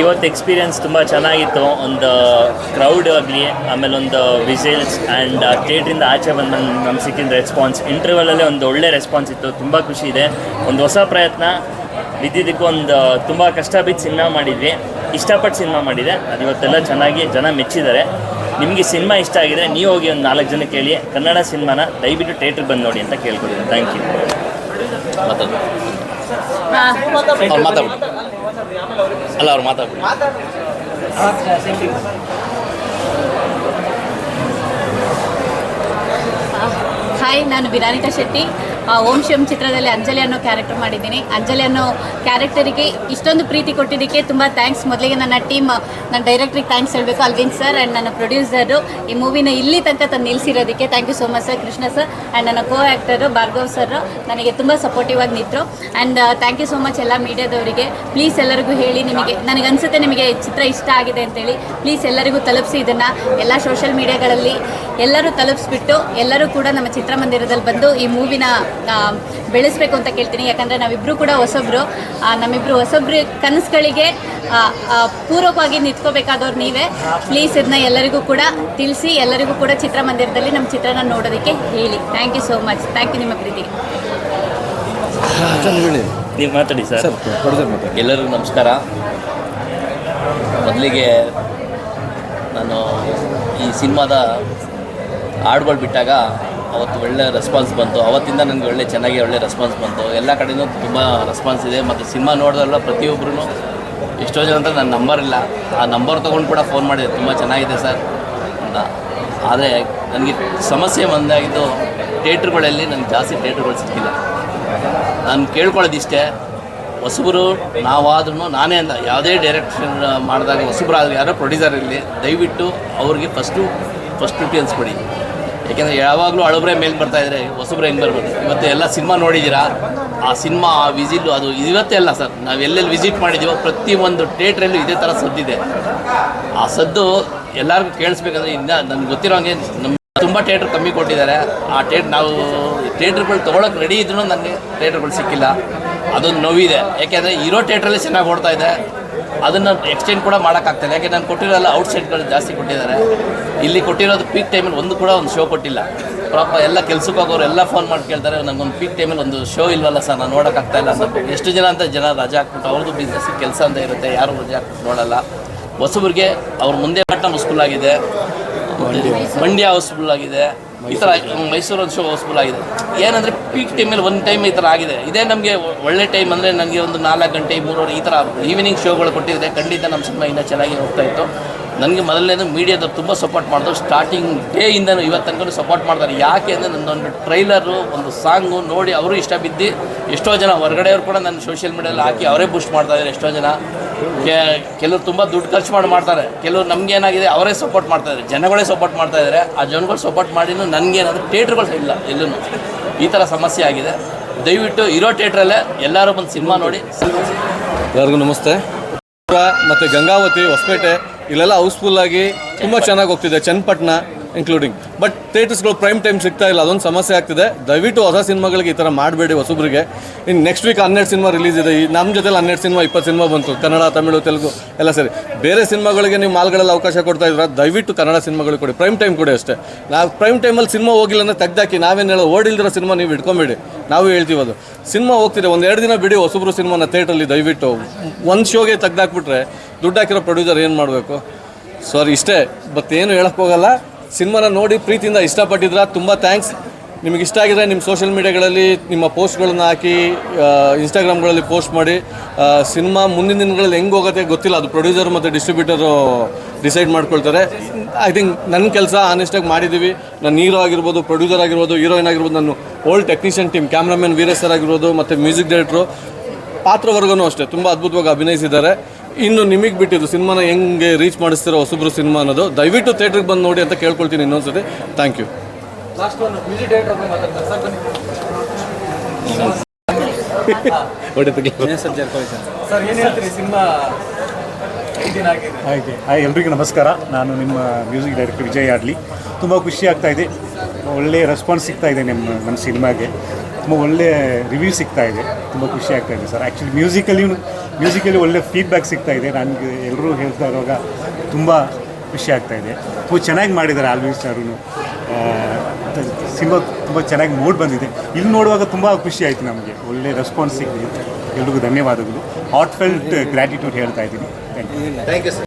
ಇವತ್ತು ಎಕ್ಸ್ಪೀರಿಯನ್ಸ್ ತುಂಬ ಚೆನ್ನಾಗಿತ್ತು. ಒಂದು ಕ್ರೌಡ್ ಆಗಲಿ ಆಮೇಲೆ ಒಂದು ವಿಸಿಲ್ಸ್ ಆ್ಯಂಡ್ ಥಿಯೇಟ್ರಿಂದ ಆಚೆ ಬಂದ ನಮ್ಮ ಸಿಕ್ಕಿದ ರೆಸ್ಪಾನ್ಸ್ ಇಂಟರ್ವಲಲ್ಲೇ ಒಂದು ಒಳ್ಳೆ ರೆಸ್ಪಾನ್ಸ್ ಇತ್ತು. ತುಂಬ ಖುಷಿ ಇದೆ. ಒಂದು ಹೊಸ ಪ್ರಯತ್ನ. ಬಿದ್ದಿದ್ದಕ್ಕೂ ಒಂದು ತುಂಬ ಕಷ್ಟ ಬಿದ್ದು ಸಿನಿಮಾ ಮಾಡಿದ್ವಿ. ಇಷ್ಟಪಟ್ಟು ಸಿನಿಮಾ ಮಾಡಿದೆ. ಅದು ಇವತ್ತೆಲ್ಲ ಚೆನ್ನಾಗಿ ಜನ ಮೆಚ್ಚಿದ್ದಾರೆ. ನಿಮಗೆ ಸಿನಿಮಾ ಇಷ್ಟ ಆಗಿದೆ ನೀವು ಹೋಗಿ ಒಂದು ನಾಲ್ಕು ಜನ ಕೇಳಿ. ಕನ್ನಡ ಸಿನಿಮಾನ ದಯವಿಟ್ಟು ಥಿಯೇಟ್ರಿಗೆ ಬಂದು ನೋಡಿ ಅಂತ ಕೇಳ್ಕೊಳ್ತೀನಿ. ಥ್ಯಾಂಕ್ ಯು ಅಲ್ಲ ಅವ್ರು ಮಾತಾಡ್ಬಿಡಿ. ಹಾಯ್ ನಾನು ವಿರಾನಿತಾ ಶೆಟ್ಟಿ. ಓಂ ಶಿವಂ ಚಿತ್ರದಲ್ಲಿ ಅಂಜಲಿ ಅನ್ನೋ ಕ್ಯಾರೆಕ್ಟರ್ ಮಾಡಿದ್ದೀನಿ. ಅಂಜಲಿ ಅನ್ನೋ ಕ್ಯಾರೆಕ್ಟರಿಗೆ ಇಷ್ಟೊಂದು ಪ್ರೀತಿ ಕೊಟ್ಟಿದ್ದಕ್ಕೆ ತುಂಬ ಥ್ಯಾಂಕ್ಸ್ ಮೊದಲಿಗೆ ನನ್ನ ಟೀಮ್ ನನ್ನ ಡೈರೆಕ್ಟ್ರಿಗೆ ಥ್ಯಾಂಕ್ಸ್ ಹೇಳಬೇಕು. ಅಲ್ವಿನ್ ಸರ್ ಆ್ಯಂಡ್ ನನ್ನ ಪ್ರೊಡ್ಯೂಸರು ಈ ಮೂವಿನ ಇಲ್ಲಿ ತನಕ ತಂದು ನಿಲ್ಲಿಸಿರೋದಕ್ಕೆ thank you so much sir Krishna sir and ನನ್ನ ಕೋ ಆ್ಯಕ್ಟರು ಭಾರ್ಗವ್ ಸರ್ ನನಗೆ ತುಂಬ ಸಪೋರ್ಟಿವ್ ಆಗಿ ನಿಂತರು. And thank you so much ಎಲ್ಲ ಮೀಡಿಯಾದವರಿಗೆ. ಪ್ಲೀಸ್ ಎಲ್ಲರಿಗೂ ಹೇಳಿ ನಿಮಗೆ, ನನಗೆ ಅನಿಸುತ್ತೆ ನಿಮಗೆ ಚಿತ್ರ ಇಷ್ಟ ಆಗಿದೆ ಅಂತೇಳಿ ಪ್ಲೀಸ್ ಎಲ್ಲರಿಗೂ ತಲುಪಿಸಿ ಇದನ್ನು. ಎಲ್ಲ ಸೋಷಿಯಲ್ ಮೀಡಿಯಾಗಳಲ್ಲಿ ಎಲ್ಲರೂ ತಲುಪಿಸ್ಬಿಟ್ಟು ಎಲ್ಲರೂ ಕೂಡ ನಮ್ಮ ಚಿತ್ರಮಂದಿರದಲ್ಲಿ ಬಂದು ಈ ಮೂವಿನ ಬೆಳೆಸಬೇಕು ಅಂತ ಕೇಳ್ತೀನಿ. ಯಾಕಂದರೆ ನಾವಿಬ್ಬರು ಕೂಡ ಹೊಸಬ್ರು. ನಮ್ಮಿಬ್ಬರು ನಮ್ಮಿಬ್ರು ಹೊಸಬ್ರು ಕನಸುಗಳಿಗೆ ಪೂರಕವಾಗಿ ನಿಂತ್ಕೋಬೇಕಾದವ್ರು ನೀವೇ. ಪ್ಲೀಸ್ ಇದನ್ನ ಎಲ್ಲರಿಗೂ ಕೂಡ ತಿಳಿಸಿ ಎಲ್ಲರಿಗೂ ಕೂಡ ಚಿತ್ರಮಂದಿರದಲ್ಲಿ ನಮ್ಮ ಚಿತ್ರನ ನೋಡೋದಕ್ಕೆ ಹೇಳಿ. Thank you so much thank you ನಿಮ್ಮ ಪ್ರೀತಿಗೆ. ನೀವು ಮಾತಾಡಿ ಸರ್. ಎಲ್ಲರಿಗೂ ನಮಸ್ಕಾರ. ಮೊದಲಿಗೆ ನಾನು ಈ ಸಿನಿಮಾದ ಹಾಡುಗಳು ಬಿಟ್ಟಾಗ ಅವತ್ತು ಒಳ್ಳೆ ರೆಸ್ಪಾನ್ಸ್ ಬಂತು. ಅವತ್ತಿಂದ ನನಗೆ ಒಳ್ಳೆ, ಚೆನ್ನಾಗಿ ಒಳ್ಳೆ ರೆಸ್ಪಾನ್ಸ್ ಬಂತು. ಎಲ್ಲ ಕಡೆಯೂ ತುಂಬ ರೆಸ್ಪಾನ್ಸ್ ಇದೆ. ಮತ್ತು ಸಿನಿಮಾ ನೋಡಿದಲ್ಲ ಪ್ರತಿಯೊಬ್ಬರೂ ಎಷ್ಟೋ ಜನ ಅಂತ ನನ್ನ ನಂಬರ್ ಇಲ್ಲ. ಆ ನಂಬರ್ ತೊಗೊಂಡು ಕೂಡ ಫೋನ್ ಮಾಡಿದೆ. ತುಂಬ ಚೆನ್ನಾಗಿದೆ ಸರ್ ಅಂತ. ಆದರೆ ನನಗೆ ಸಮಸ್ಯೆ ಒಂದಾಗಿದ್ದು ಥಿಯೇಟ್ರ್ಗಳಲ್ಲಿ ನನಗೆ ಜಾಸ್ತಿ ಥಿಯೇಟ್ರ್ಗಳು ಸಿಕ್ಕಿಲ್ಲ. ನಾನು ಕೇಳ್ಕೊಳ್ಳೋದಿಷ್ಟೇ. ಹೊಸಬರು ನಾವಾದ್ರೂ ನಾನೇ ಅಲ್ಲ. ಯಾವುದೇ ಡೈರೆಕ್ಷನ್ ಮಾಡಿದಾಗ ಹೊಸಬರಾದ್ರೆ ಯಾರೋ ಪ್ರೊಡ್ಯೂಸರ್ ಇರಲಿ, ದಯವಿಟ್ಟು ಅವ್ರಿಗೆ ಫಸ್ಟು ಫಸ್ಟ್ ಡ್ಯೂಟಿ ಅನ್ಸ್ಕೊಡಿ ಯಾಕೆಂದರೆ ಯಾವಾಗಲೂ ಹಳಬ್ರೆ ಮೇಲೆ ಬರ್ತಾ ಇದ್ರೆ ಹೊಸಬ್ರೆ ಹೆಂಗೆ ಬರ್ಬೋದು ಇವತ್ತು ಎಲ್ಲ ಸಿನಿಮಾ ನೋಡಿದ್ದೀರಾ ಆ ಸಿನಿಮಾ, ಆ ವಿಸಿಲು ಅದು ಇವತ್ತೇ ಅಲ್ಲ ಸರ್. ನಾವು ಎಲ್ಲೆಲ್ಲಿ ವಿಸಿಟ್ ಮಾಡಿದ್ದೀವೋ ಪ್ರತಿಯೊಂದು ಥಿಯೇಟ್ರಲ್ಲೂ ಇದೇ ಥರ ಸದ್ದಿದೆ. ಆ ಸದ್ದು ಎಲ್ಲರಿಗೂ ಕೇಳಿಸ್ಬೇಕಂದ್ರೆ ಇನ್ನು ನನಗೆ ಗೊತ್ತಿರೋ ಹಂಗೆ ನಮ್ಮ ತುಂಬ ಥಿಯೇಟ್ರ್ ಕಮ್ಮಿ ಕೊಟ್ಟಿದ್ದಾರೆ. ಆ ಥಿಯೇಟ್ ನಾವು ಥಿಯೇಟ್ರ್ಗಳು ತೊಗೊಳಕ್ಕೆ ರೆಡಿ ಇದ್ರೂ ನನಗೆ ಥಿಯೇಟ್ರ್ಗಳು ಸಿಕ್ಕಿಲ್ಲ. ಅದೊಂದು ನೋವಿದೆ. ಯಾಕೆಂದರೆ ಇರೋ ಥಿಯೇಟ್ರಲ್ಲೇ ಚೆನ್ನಾಗಿ ಓಡ್ತಾ ಇದೆ. ಅದನ್ನು ಎಕ್ಸ್ಚೇಂಜ್ ಕೂಡ ಮಾಡೋಕ್ಕಾಗ್ತಿಲ್ಲ. ಯಾಕೆ ನಾನು ಕೊಟ್ಟಿರೋಲ್ಲ ಔಟ್ಸೈಡ್ಗಳು ಜಾಸ್ತಿ ಕೊಟ್ಟಿದ್ದಾರೆ. ಇಲ್ಲಿ ಕೊಟ್ಟಿರೋದು ಪೀಕ್ ಟೈಮಲ್ಲಿ ಒಂದು ಕೂಡ ಒಂದು ಶೋ ಕೊಟ್ಟಿಲ್ಲ. ಪಾಪ ಎಲ್ಲ ಕೆಲಸಕ್ಕೆ ಹೋಗೋರು ಎಲ್ಲ ಫೋನ್ ಮಾಡಿ ಕೇಳ್ತಾರೆ ನನಗೊಂದು ಪೀಕ್ ಟೈಮಲ್ಲಿ ಒಂದು ಶೋ ಇಲ್ವಲ್ಲ ಸರ್ ನಾನು ನೋಡೋಕ್ಕಾಗ್ತಾ ಇಲ್ಲ ಅಂತ. ಎಷ್ಟು ಜನ ಅಂತ ಜನ ರಜೆ ಹಾಕ್ಬಿಟ್ಟು ಅವ್ರದ್ದು ಬಿಸ್ನೆಸ್ ಕೆಲಸ ಅಂತ ಇರುತ್ತೆ ಯಾರು ರಜೆ ಹಾಕ್ಬಿಟ್ಟು ನೋಡಲ್ಲ. ಹೊಸಬ್ರಿಗೆ ಅವ್ರ ಮುಂದೆ ಮಟ್ಟ ಹೌಸ್ಫುಲ್ ಆಗಿದೆ. ಮಂಡ್ಯ. ಹೌಸ್ಫುಲ್ ಆಗಿದೆ. ಈ ಥರ ಮೈಸೂರು ಒಂದು ಶೋ ಹೌಸ್ಫುಲ್ ಆಗಿದೆ ಏನಂದರೆ ಪೀಕ್ ಟೈಮಲ್ಲಿ ಒಂದು ಟೈಮ್ ಈ ಥರ ಆಗಿದೆ. ಇದೇ ನಮಗೆ ಒಳ್ಳೆ ಟೈಮ್ ಅಂದರೆ ನನಗೆ ಒಂದು ನಾಲ್ಕು ಗಂಟೆ, ಮೂರುವರೆ ಈ ಥರ ಈವ್ನಿಂಗ್ ಶೋಗಳು ಕೊಟ್ಟಿದ್ದರೆ ಖಂಡಿತ ನಮ್ಮ ಸಿನಿಮಾ ಇನ್ನೂ ಚೆನ್ನಾಗಿ ಹೋಗ್ತಾ ಇತ್ತು. ನನಗೆ ಮೊದಲನೇದು ಮೀಡಿಯಾದವ್ರು ತುಂಬ ಸಪೋರ್ಟ್ ಮಾಡಿದ್ರು ಸ್ಟಾರ್ಟಿಂಗ್ ಡೇಯಿಂದನೂ ಇವತ್ತು ತನಕ ಸಪೋರ್ಟ್ ಮಾಡ್ತಾರೆ ಯಾಕೆ ಅಂದರೆ ನನ್ನೊಂದು ಟ್ರೈಲರು ಒಂದು ಸಾಂಗು ನೋಡಿ ಅವರು ಇಷ್ಟ ಬಿದ್ದು, ಎಷ್ಟೋ ಜನ ಹೊರಗಡೆಯವರು ಕೂಡ ನನ್ನ ಸೋಷಿಯಲ್ ಮೀಡಿಯಲ್ಲಿ ಹಾಕಿ ಅವರೇ ಬೂಸ್ಟ್ ಮಾಡ್ತಾ ಇದ್ದಾರೆ ಎಷ್ಟೋ ಜನ. ಕೆಲವರು ತುಂಬ ದುಡ್ಡು ಖರ್ಚು ಮಾಡಿ ಮಾಡ್ತಾರೆ. ಕೆಲವರು ನಮಗೇನಾಗಿದೆ ಅವರೇ ಸಪೋರ್ಟ್ ಮಾಡ್ತಾ ಇದ್ದಾರೆ ಜನಗಳೇ ಸಪೋರ್ಟ್ ಮಾಡ್ತಾ ಇದ್ದಾರೆ ಆ ಜನಗಳು ಸಪೋರ್ಟ್ ಮಾಡಿನೂ ನನಗೇನಾದರೂ ಥಿಯೇಟ್ರ್ಗಳು ಇಲ್ಲ ಎಲ್ಲೂ ಈ ಥರ ಸಮಸ್ಯೆ ಆಗಿದೆ. ದಯವಿಟ್ಟು ಇರೋ ಥಿಯೇಟ್ರಲ್ಲೇ ಎಲ್ಲರೂ ಬಂದು ಸಿನಿಮಾ ನೋಡಿ. ಎಲ್ಲರಿಗೂ ನಮಸ್ತೆ. ಮತ್ತು ಗಂಗಾವತಿ, ಹೊಸಪೇಟೆ. ಇಲ್ಲೆಲ್ಲ ಹೌಸ್ಫುಲ್ ಆಗಿ ತುಂಬ ಚೆನ್ನಾಗಿ ಹೋಗ್ತಿದೆ, ಚನ್ನಪಟ್ಟಣ ಇನ್ಕ್ಲೂಡಿಂಗ್ ಬಟ್ ಥಿಯೇಟರ್ಸ್ಗಳು ಪ್ರೈಮ್ ಟೈಮ್ ಸಿಗ್ತಾ ಇಲ್ಲ, ಅದೊಂದು ಸಮಸ್ಯೆ ಆಗ್ತಿದೆ. ದಯವಿಟ್ಟು ಹೊಸ ಸಿನಿಮಾಗಳಿಗೆ ಈ ಥರ ಮಾಡಬೇಡಿ ಹೊಸಬ್ರಿಗೆ. ಇನ್ನು ನೆಕ್ಸ್ಟ್ ವೀಕ್ ಹನ್ನೆರಡು ಸಿನಿಮಾ ರಿಲೀಸ್ ಇದೆ. ಈ ನಮ್ಮ ಜೊತೆಲಿ ಹನ್ನೆರಡು ಸಿನಿಮಾ, ಇಪ್ಪತ್ತು ಸಿನಿಮಾ ಬಂತು. ಕನ್ನಡ, ತಮಿಳು, ತೆಲುಗು ಎಲ್ಲ ಸರಿ. ಬೇರೆ ಸಿನಿಮಾಗಳಿಗೆ ನೀವು ಮಾಲ್ಗಳಲ್ಲಿ ಅವಕಾಶ ಕೊಡ್ತಾ ಇದ್ರೆ, ದಯವಿಟ್ಟು ಕನ್ನಡ ಸಿನಿಮಾಗಳಿಗೆ ಕೊಡಿ. ಪ್ರೈಮ್ ಟೈಮ್ ಕೊಡಿ ಅಷ್ಟೇ. ನಾವು ಪ್ರೈಮ್ ಟೈಮಲ್ಲಿ ಸಿನಿಮಾ ಹೋಗಿಲ್ಲ ಅಂದರೆ ತೆಗ್ದಾಕಿ, ನಾವೇನು ಹೇಳೋ ಓಡಿಲ್ದಿರೋ ಸಿನಿಮಾ ನೀವು ಇಟ್ಕೊಂಬೇಡಿ. ನಾವು ಹೇಳ್ತೀವಿ ಅದು. ಸಿನಿಮಾ ಹೋಗ್ತಿದೆ. ಒಂದು ಎರಡು ದಿನ ಬಿಡಿ ಹೊಸಬ್ರು ಸಿನಿಮಾನ ಥಿಯೇಟ್ರಲ್ಲಿ ದಯವಿಟ್ಟು. ಒಂದು ಶೋಗೆ ತೆಗ್ದಾಕ್ಬಿಟ್ರೆ ದುಡ್ಡು ಹಾಕಿರೋ ಪ್ರೊಡ್ಯೂಸರ್ ಏನು ಮಾಡಬೇಕು? ಸಾರಿ ಇಷ್ಟೇ. ಬಟ್ ಏನು ಹೇಳಕ್ಕೆ ಹೋಗಲ್ಲ. ಸಿನಿಮಾನ ನೋಡಿ ಪ್ರೀತಿಯಿಂದ ಇಷ್ಟಪಟ್ಟಿದ್ರ ತುಂಬ ಥ್ಯಾಂಕ್ಸ್ ನಿಮಗೆ ಇಷ್ಟ ಆಗಿದ್ರೆ ನಿಮ್ಮ ಸೋಷಿಯಲ್ ಮೀಡಿಯಾಗಳಲ್ಲಿ ನಿಮ್ಮ ಪೋಸ್ಟ್ಗಳನ್ನ ಹಾಕಿ ಇನ್ಸ್ಟಾಗ್ರಾಮ್ಗಳಲ್ಲಿ ಪೋಸ್ಟ್ ಮಾಡಿ. ಸಿನಿಮಾ ಮುಂದಿನ ದಿನಗಳಲ್ಲಿ ಹೆಂಗೆ ಹೋಗುತ್ತೆ ಗೊತ್ತಿಲ್ಲ. ಅದು ಪ್ರೊಡ್ಯೂಸರ್ ಮತ್ತು ಡಿಸ್ಟ್ರಿಬ್ಯೂಟರು ಡಿಸೈಡ್ ಮಾಡ್ಕೊಳ್ತಾರೆ. ಐ ಥಿಂಕ್ ನನ್ನ ಕೆಲಸ ಆನೆಸ್ಟಾಗಿ ಮಾಡಿದ್ದೀವಿ ನಾನು ಹೀರೋ ಆಗಿರ್ಬೋದು ಪ್ರೊಡ್ಯೂಸರ್ ಆಗಿರ್ಬೋದು ಹೀರೋಯಿನ್ ಆಗಿರ್ಬೋದು, ನಾನು old technician team cameraman Veeresh sir ಆಗಿರ್ಬೋದು ಮತ್ತು ಮ್ಯೂಸಿಕ್ ಡೈರೆಕ್ಟ್ರು ಪಾತ್ರವರ್ಗನೂ ಅಷ್ಟೇ. ತುಂಬ ಅದ್ಭುತವಾಗಿ ಅಭಿನಯಿಸಿದ್ದಾರೆ. ಇನ್ನು ನಿಮಗೆ ಬಿಟ್ಟಿದ್ದು ಸಿನಿಮಾನ ಹೆಂಗೆ ರೀಚ್ ಮಾಡಿಸ್ತಿರೋ ಹೊಸಬ್ರು ಸಿನಿಮಾ ಅನ್ನೋದು ದಯವಿಟ್ಟು ಥಿಯೇಟ್ರಿಗೆ ಬಂದು ನೋಡಿ ಅಂತ ಕೇಳ್ಕೊಳ್ತೀನಿ ಇನ್ನೊಂದ್ಸತಿ. ಥ್ಯಾಂಕ್ ಯು ಸರ್ ಏನು ಹೇಳ್ತೀರಿ? ಸಿನಿಮಾ ಐದಿನ ಆಗಿದೆ ಹಾಗೆ. ಹಾಯ್ ಎಲ್ರಿಗೂ ನಮಸ್ಕಾರ. ನಾನು ನಿಮ್ಮ ಮ್ಯೂಸಿಕ್ ಡೈರೆಕ್ಟರ್ ವಿಜಯ್ ಆಡ್ಲಿ. ತುಂಬ ಖುಷಿ ಆಗ್ತಾ ಇದೆ. ಒಳ್ಳೆಯ ರೆಸ್ಪಾನ್ಸ್ ಸಿಗ್ತಾ ಇದೆ ನಿಮ್ಮ ನಮ್ಮ ಸಿನಿಮಾಗೆ. ತುಂಬ ಒಳ್ಳೆಯ ರಿವ್ಯೂ ಸಿಗ್ತಾ ಇದೆ. ತುಂಬ ಖುಷಿ ಆಗ್ತಾ ಇದೆ ಸರ್. ಆ್ಯಕ್ಚುಲಿ ಮ್ಯೂಸಿಕಲ್ಲಿ ಮ್ಯೂಸಿಕಲ್ಲಿ ಒಳ್ಳೆ ಫೀಡ್ಬ್ಯಾಕ್ ಸಿಗ್ತಾ ಇದೆ. ನನಗೆ ಎಲ್ಲರೂ ಹೇಳ್ತಾ ಇರುವಾಗ ತುಂಬ ಖುಷಿ ಆಗ್ತಾ ಇದೆ. ತುಂಬ ಚೆನ್ನಾಗಿ ಮಾಡಿದ್ದಾರೆ ಆಲ್ವಿನ್ ಸ್ಟಾರು ಸಿನಿಮಾ ತುಂಬ ಚೆನ್ನಾಗಿ ಮೂಡ್ ಬಂದಿದೆ. ಇಲ್ಲಿ ನೋಡುವಾಗ ತುಂಬ ಖುಷಿ ಆಯಿತು ನಮಗೆ. ಒಳ್ಳೆ ರೆಸ್ಪಾನ್ಸ್ ಸಿಕ್ಕಿದೆ ಎಲ್ರಿಗೂ ಧನ್ಯವಾದಗಳು. ಹಾಟ್ ಫೆಲ್ಟ್ ಗ್ರ್ಯಾಟಿಟ್ಯೂಡ್ ಹೇಳ್ತಾ ಇದ್ದೀನಿ. Thank you thank you sir